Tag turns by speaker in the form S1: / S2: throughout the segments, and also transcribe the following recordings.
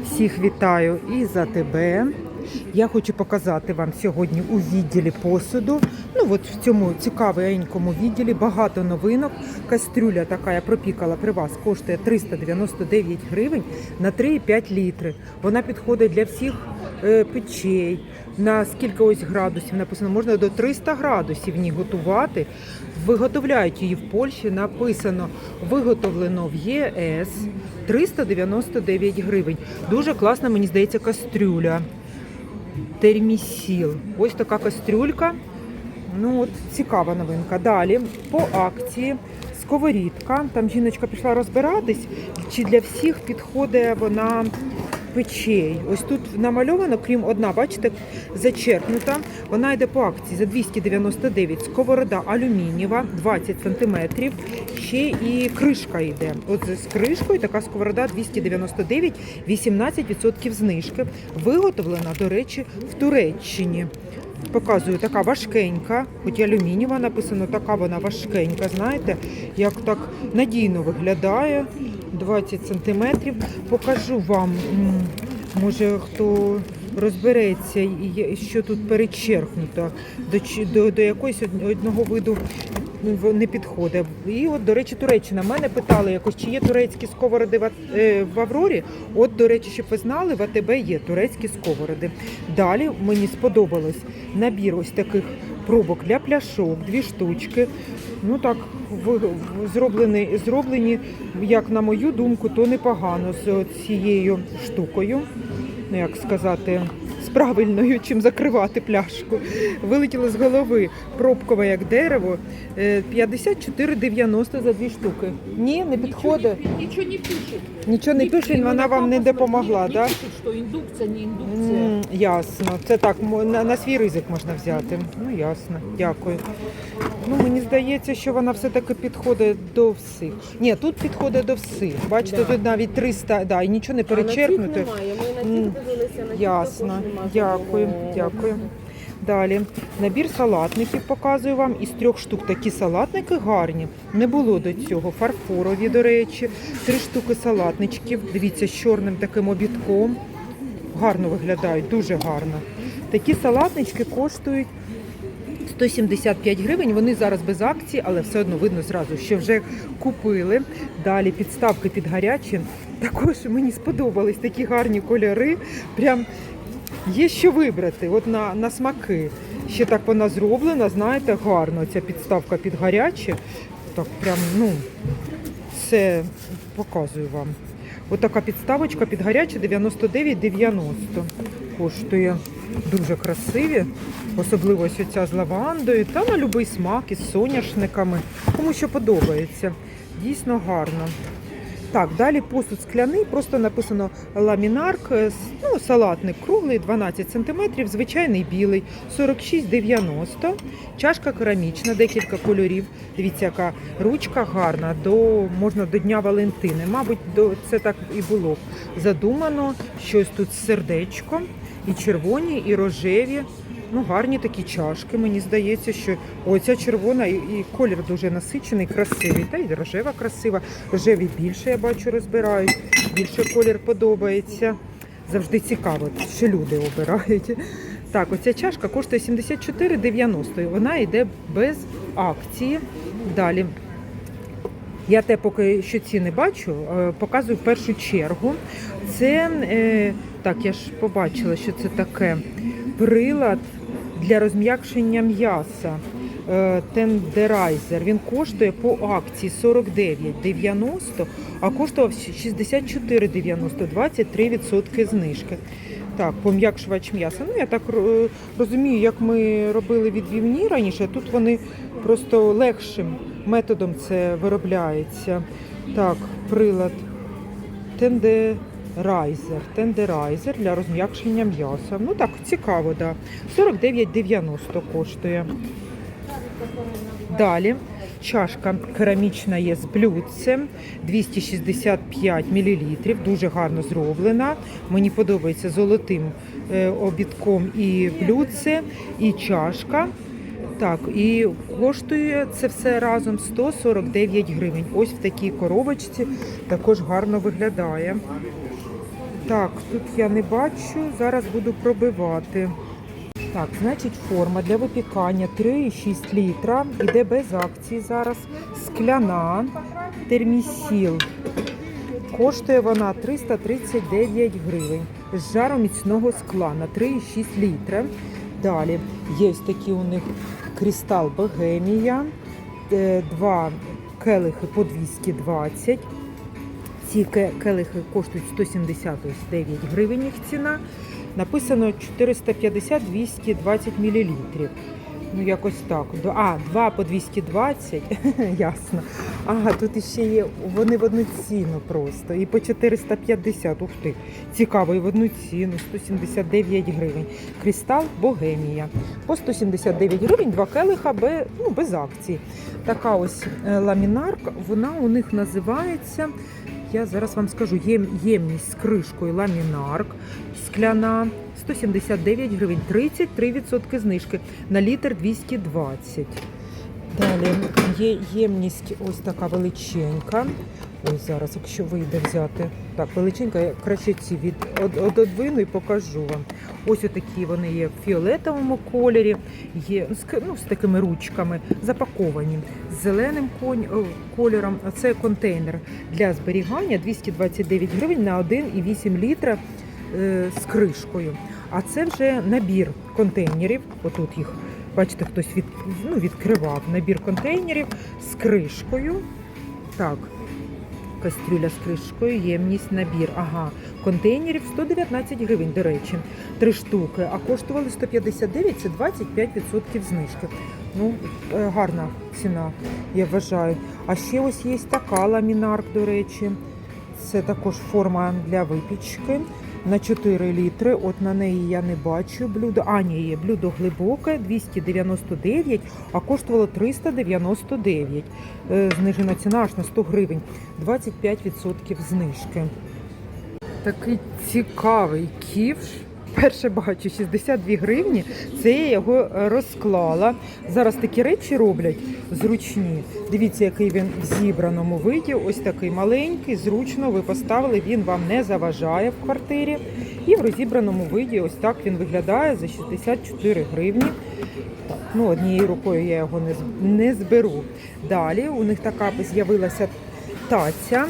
S1: Всіх вітаю і за тебе. Я хочу показати вам сьогодні у відділі посуду. Ну от в цьому цікавенькому відділі багато новинок. Кастрюля така я пропікала при вас, коштує 399 гривень на 3,5 літри. Вона підходить для всіх печей. На скільки ось градусів написано, можна до 300 градусів в ній готувати. Виготовляють її в Польщі. Написано виготовлено в ЄС 399 гривень. Дуже класна, мені здається, кастрюля. Термісіл. Ось така кастрюлька. Ну от цікава новинка. Далі по акції сковорідка. Там жіночка пішла розбиратись, чи для всіх підходить вона печей. Ось тут намальовано, крім одна, бачите, зачеркнута. Вона йде по акції за 299. Сковорода алюмінієва, 20 см. Ще і кришка йде. От з кришкою така сковорода 299, 18% знижки. Виготовлена, до речі, в Туреччині. Показую, така важкенька, хоч алюмінієва написано, така вона важкенька, знаєте, як так надійно виглядає. 20 сантиметрів. Покажу вам, може хто розбереться, що тут перечеркнуто, до, до, до якогось одного виду не підходить. І от, до речі, Туреччина. Мене питали якось, чи є турецькі сковороди в, е, в Аврорі. От, до речі, щоб ви знали, в АТБ є турецькі сковороди. Далі мені сподобалось набір ось таких пробок для пляшок, дві штучки. Ну так, зроблені, зроблені, як на мою думку, то непогано з цією штукою. Ну, як сказати, з правильною, чим закривати пляшку. Вилетіло з голови пробкове як дерево. е, 54,90 за дві штуки. Ні, не підходить.
S2: Нічого не пише.
S1: Нічого не пише, вона вам не допомогла, так?
S2: Не індукція, не
S1: індукція. Ясно. Це так, на, на свій ризик можна взяти. Ну, ясно, дякую. Ну, мені здається, що вона все-таки підходить до всіх. Ні, тут підходить до всіх. Бачите,
S2: Да.
S1: тут навіть 300, да, і нічого не
S2: А на цих немає. Ми на
S1: М,
S2: цих дивилися, на цих
S1: Ясно.
S2: також нема
S1: Дякую, дякую. Далі набір салатників показую вам. Із трьох штук такі салатники гарні. Не було до цього. Фарфорові, до речі, три штуки салатничків. Дивіться, з чорним таким обідком. Гарно виглядають, дуже гарно. Такі салатнички коштують 175 гривень. Вони зараз без акції, але все одно видно зразу, що вже купили. Далі підставки під гарячі. Також мені сподобались такі гарні кольори. Прям є що вибрати. От на, на смаки. Ще так вона зроблена, знаєте, гарно. Ця підставка під гаряче. Так, прям, ну, це показую вам. Отака підставочка під гаряче 99,90 коштує. Дуже красиві, особливо ось оця з лавандою, та на будь-який смак із соняшниками. Кому що подобається. Дійсно гарно. Так, далі посуд скляний, просто написано ламінарк, е, ну, салатник круглий, 12 см, звичайний білий, 46,90. Чашка керамічна, декілька кольорів. Дивіться, яка ручка гарна, до, можна до Дня Валентини. Мабуть, до, це так і було задумано. Щось тут з сердечком, і червоні, і рожеві. Ну, гарні такі чашки. Мені здається, що оця червона і, і колір дуже насичений, красивий. Та й рожева красива. Рожеві більше я бачу розбирають. Більше колір подобається. Завжди цікаво, що люди обирають. Так, оця чашка коштує 74,90. Вона йде без акції. Далі. Я те поки що ціни бачу, е, показую в першу чергу. Це е, так, я ж побачила, що це таке прилад для розм'якшення м'яса. е, Тендерайзер. Він коштує по акції 49,90, а коштував 64,90, 23% знижки. Так, пом'якшувач м'яса. Ну, я так е, розумію, як ми робили відбівні раніше, тут вони просто легшим методом це виробляється. Так, прилад тендерайзер. Тендерайзер для розм'якшення м'яса. Ну так, цікаво, да. 49,90 коштує. Далі чашка керамічна є з блюдцем 265 мл. Дуже гарно зроблена. Мені подобається золотим е, обідком і блюдце, і чашка. Так, і коштує це все разом 149 гривень. Ось в такій коробочці також гарно виглядає. Так, тут я не бачу, зараз буду пробивати. Так, значить, форма для випікання 3,6 літра. Іде без акції зараз. Скляна, термісіл. Коштує вона 339 гривень. З жаром міцного скла на 3,6 літра. Далі є такі у них кристал Богемія. Е, Два келихи по 220. Ці келихи коштують 179 гривень їх ціна. Написано 450-220 мл. Ну, якось так. А, 2 по 220, ясно. Ага, тут іще є, вони в одну ціну просто. І по 450, ух ти. Цікаво, і в одну ціну, 179 гривень. Кристал Богемія. По 179 гривень, два келиха без, ну, без акції. Така ось е, ламінарка, вона у них називається, я зараз вам скажу, єм, ємність з кришкою ламінарк, скляна, 179 гривень, 33% знижки на літр 220. Далі є ємність ось така величенька. Ось зараз, якщо вийде взяти. Так, величенька, я краще ці від од- од- одвину і покажу вам. Ось отакі вони є в фіолетовому кольорі, є ну, з, ну, такими ручками, запаковані з зеленим кольором. А це контейнер для зберігання 229 гривень на 1,8 літра е, з кришкою. А це вже набір контейнерів. Отут їх, бачите, хтось від, ну, відкривав набір контейнерів з кришкою. Так, кастрюля з кришкою, ємність, набір. Ага, контейнерів 119 гривень, до речі, три штуки, а коштували 159, це 25% знижки. Ну, е, гарна ціна, я вважаю. А ще ось є така ламінарк, до речі. Це також форма для випічки на 4 літри. От на неї я не бачу блюдо. А, ні, є блюдо глибоке 299, а коштувало 399. Е, Знижена ціна аж на 100 гривень. 25% знижки. Такий цікавий ківш. Перше бачу 62 гривні. Це я його розклала. Зараз такі речі роблять зручні. Дивіться, який він в зібраному виді. Ось такий маленький, зручно ви поставили. Він вам не заважає в квартирі. І в розібраному виді ось так він виглядає за 64 гривні. Ну однією рукою я його не зберу. Далі у них така з'явилася таця.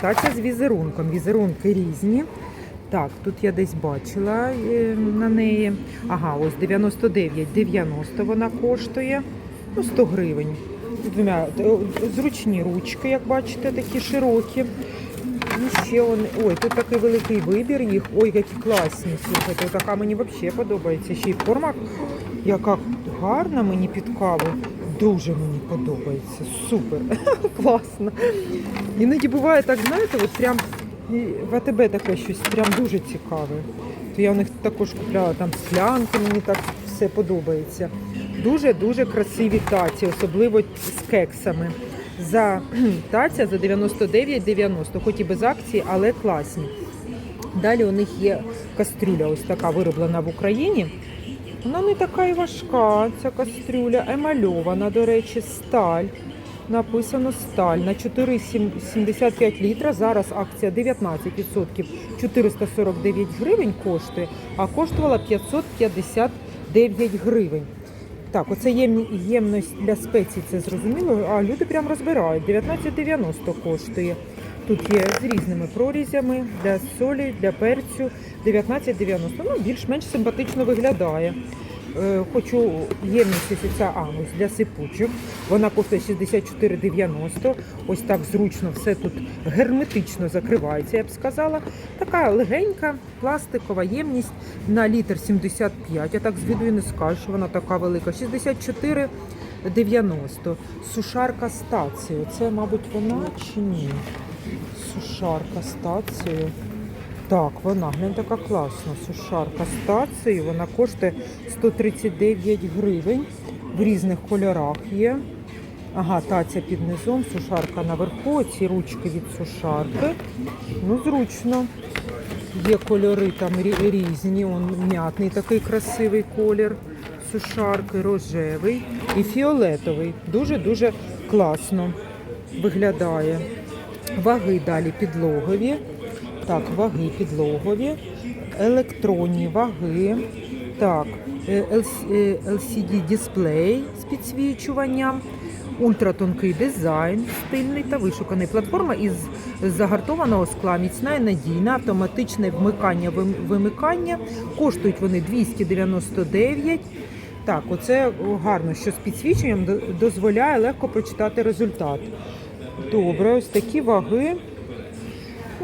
S1: Таця з візерунком. Візерунки різні. Так, тут я десь бачила е, на неї. Ага, ось 99,90 вона коштує. Ну, 100 гривень. Е, зручні ручки, як бачите, такі широкі. І ще вони. Ой, тут такий великий вибір їх. Ой, які класні. Слухайте, така мені взагалі подобається. Ще й форма, яка гарна мені під каву. Дуже мені подобається. Супер. Класно. Іноді буває так, знаєте, от прям і в АТБ таке щось прям дуже цікаве. То я у них також купляла там склянки, мені так все подобається. Дуже-дуже красиві таці, особливо з кексами. За таця за 99,90, хоч і без акції, але класні. Далі у них є кастрюля, ось така вироблена в Україні. Вона не така і важка, ця кастрюля, емальована, до речі, сталь. Написано сталь на 4,75 літра. Зараз акція 19%, 449 гривень коштує, а коштувала 559 гривень. Так, оце ємність для спецій, це зрозуміло, а люди прям розбирають. 19,90 коштує. Тут є з різними прорізями для солі, для перцю. 19,90. Ну, більш-менш симпатично виглядає. Е, Хочу ємність ось ця а, для сипучих. Вона коштує 64,90. Ось так зручно все тут герметично закривається, я б сказала. Така легенька пластикова ємність на літр 75. Я так з відео і не скажу, що вона така велика. 64,90. Сушарка стацію. Це, мабуть, вона чи ні? Сушарка стацію. Так, вона глянь, така класна. Сушарка стації. Вона коштує 139 гривень. В різних кольорах є. Ага, таця під низом, сушарка наверху. Ці ручки від сушарки. Ну, зручно. Є кольори там різні. Он м'ятний такий красивий колір сушарки, рожевий і фіолетовий. Дуже-дуже класно виглядає. Ваги далі підлогові. Так, ваги підлогові, електронні ваги. Так, е, LC- е, з підсвічуванням, ультратонкий дизайн, стильний та вишуканий. Платформа із загартованого скла, міцна і надійна, автоматичне вмикання вимикання. Коштують вони 299. Так, оце гарно, що з підсвіченням до- дозволяє легко прочитати результат. Добре, ось такі ваги.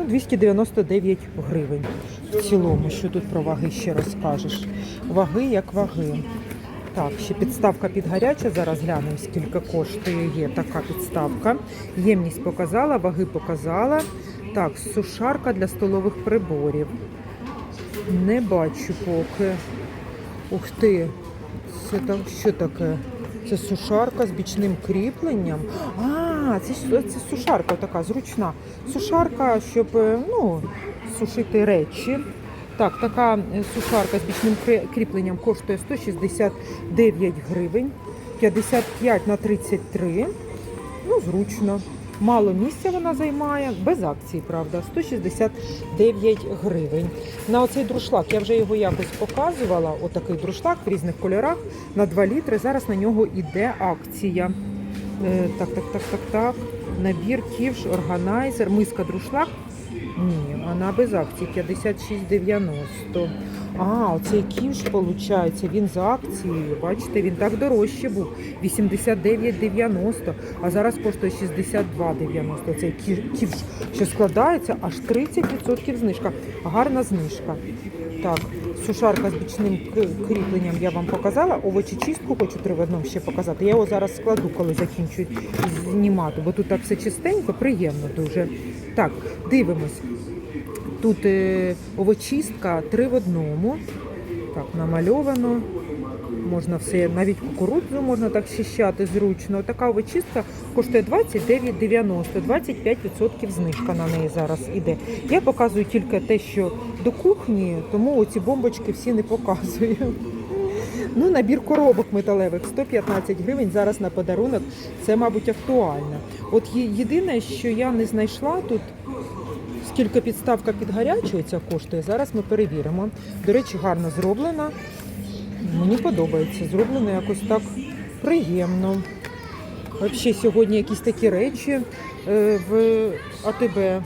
S1: Ну, 299 гривень. В цілому, що тут про ваги ще розкажеш? Ваги як ваги. Так, ще підставка під гаряча. Зараз глянемо, скільки коштує. Є така підставка. Ємність показала, ваги показала. Так, сушарка для столових приборів. Не бачу поки. Ух ти, це там що таке? Це сушарка з бічним кріпленням. А, це, це сушарка така зручна. Сушарка, щоб е, ну, сушити речі. Так, така е, сушарка з бічним кріпленням коштує 169 гривень, 55 на 33. Ну, зручно. Мало місця вона займає, без акції, правда, 169 гривень. На оцей друшлак, я вже його якось показувала, отакий друшлак в різних кольорах на 2 літри. Зараз на нього йде акція. Е, так, так, так, так, так. Набір ківш, органайзер, миска друшлак. Ні, вона без акції 56,90. А, оцей ківш, виходить, він за акцією. Бачите, він так дорожче був. 89,90, а зараз коштує 62,90. Цей кі- ківш, що складається аж 30% знижка. Гарна знижка. Так, сушарка з бічним кріпленням я вам показала. Овочечистку хочу три ще показати. Я його зараз складу, коли закінчу знімати, бо тут так все чистенько, приємно дуже. Так, дивимось. Тут е, овочистка три в одному. Так, намальовано. Можна все, навіть кукурудзу можна так щищати зручно. Така овочистка коштує 29,90, 25% знижка на неї зараз іде. Я показую тільки те, що до кухні, тому оці бомбочки всі не показую. Ну, набір коробок металевих 115 гривень зараз на подарунок. Це, мабуть, актуально. От єдине, що я не знайшла тут, скільки підставка під гарячою ця коштує. Зараз ми перевіримо. До речі, гарно зроблена. Мені подобається. Зроблено якось так приємно. Взагалі сьогодні якісь такі речі е, в АТБ.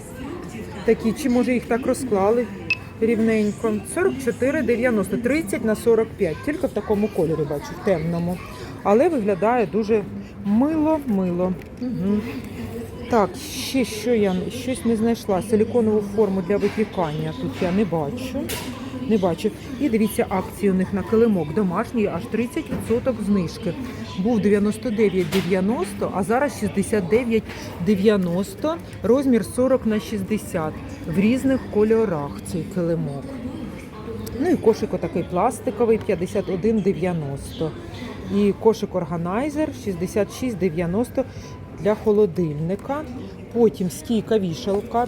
S1: Такі, чи може їх так розклали рівненько. 44,90, 30 на 45. Тільки в такому кольорі бачу, в темному. Але виглядає дуже мило-мило. Угу. Так, ще що я щось не знайшла. Силіконову форму для випікання тут я не бачу. Не бачу. І дивіться, акції у них на килимок домашній аж 30% знижки. Був 99,90, а зараз 69,90, розмір 40 на 60 в різних кольорах цей килимок. Ну і кошик отакий пластиковий 51,90. І кошик органайзер 66,90 для холодильника. Потім стійка вішалка,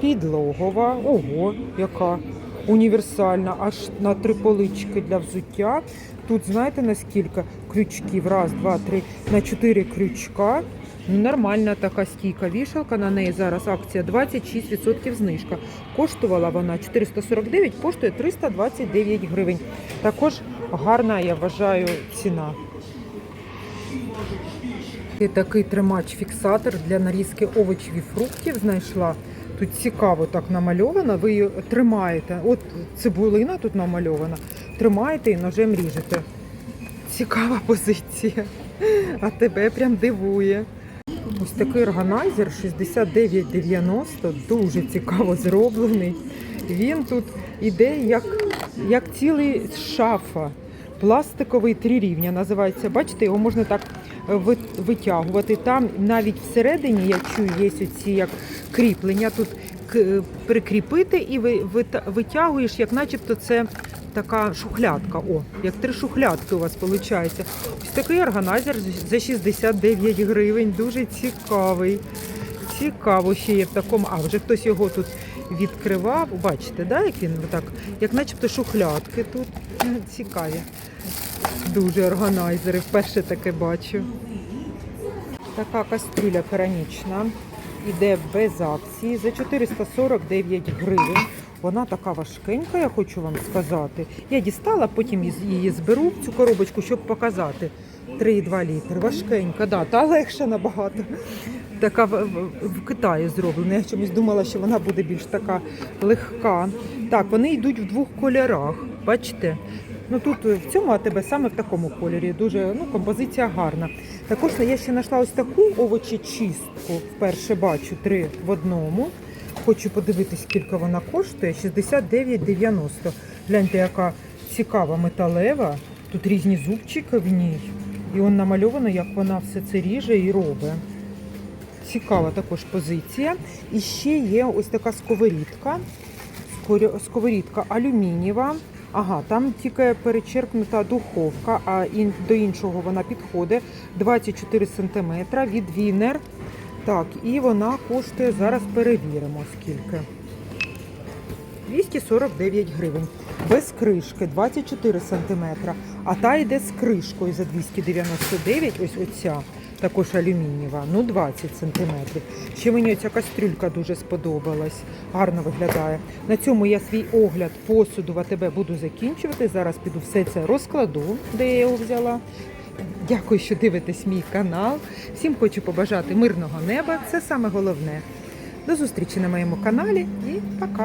S1: підлогова. Ого, яка універсальна, аж на три полички для взуття. Тут знаєте наскільки крючків? Раз, два, три, на чотири крючка. Ну, Нормальна така стійка вішалка. На неї зараз акція 26% знижка. Коштувала вона 449, коштує 329 гривень. Також гарна, я вважаю, ціна. І такий тримач-фіксатор для нарізки овочів і фруктів знайшла. Тут цікаво так намальовано. Ви її тримаєте. От цибулина тут намальована. Тримаєте і ножем ріжете. Цікава позиція. А тебе прям дивує. Ось такий органайзер 69,90, дуже цікаво зроблений. Він тут іде як, як цілий шафа. Пластиковий три рівня називається. Бачите, його можна так витягувати. Там навіть всередині, я чую, є оці як кріплення. Тут прикріпити і витягуєш, як начебто це така шухлядка. О, як три шухлядки у вас виходить. Ось такий органайзер за 69 гривень. Дуже цікавий. Цікаво ще є в такому. А вже хтось його тут відкривав. Бачите, да, як він так, як начебто шухлядки тут. Цікаві. Дуже органайзери. Вперше таке бачу. Така кастрюля керамічна. іде без акції за 449 гривень. Вона така важкенька, я хочу вам сказати. Я дістала, потім її- зберу цю коробочку, щоб показати. 3,2 літри. Важкенька, да, та легша набагато. Така в, в Китаї зроблена. Я чомусь думала, що вона буде більш така легка. Так, вони йдуть в двох кольорах. Бачите? Ну тут е, в цьому АТБ саме в такому кольорі. Дуже ну, композиція гарна. Також я ще знайшла ось таку овочечистку. Вперше бачу три в одному. Хочу подивитись, скільки вона коштує. 69,90. Гляньте, яка цікава металева. Тут різні зубчики в ній. І он намальовано, як вона все це ріже і робить. Цікава також позиція. І ще є ось така сковорідка. Сковорідка алюмінієва. Ага, там тільки перечеркнута духовка, а до іншого вона підходить 24 см від Вінер. Так, і вона коштує, зараз перевіримо скільки. 249 гривень. Без кришки 24 см. А та йде з кришкою за 299, ось оця, також алюмінієва, ну 20 см. Ще мені оця кастрюлька дуже сподобалась, гарно виглядає. На цьому я свій огляд посуду в АТБ буду закінчувати. Зараз піду все це розкладу, де я його взяла. Дякую, що дивитесь мій канал. Всім хочу побажати мирного неба. Це саме головне. До зустрічі на моєму каналі і пока.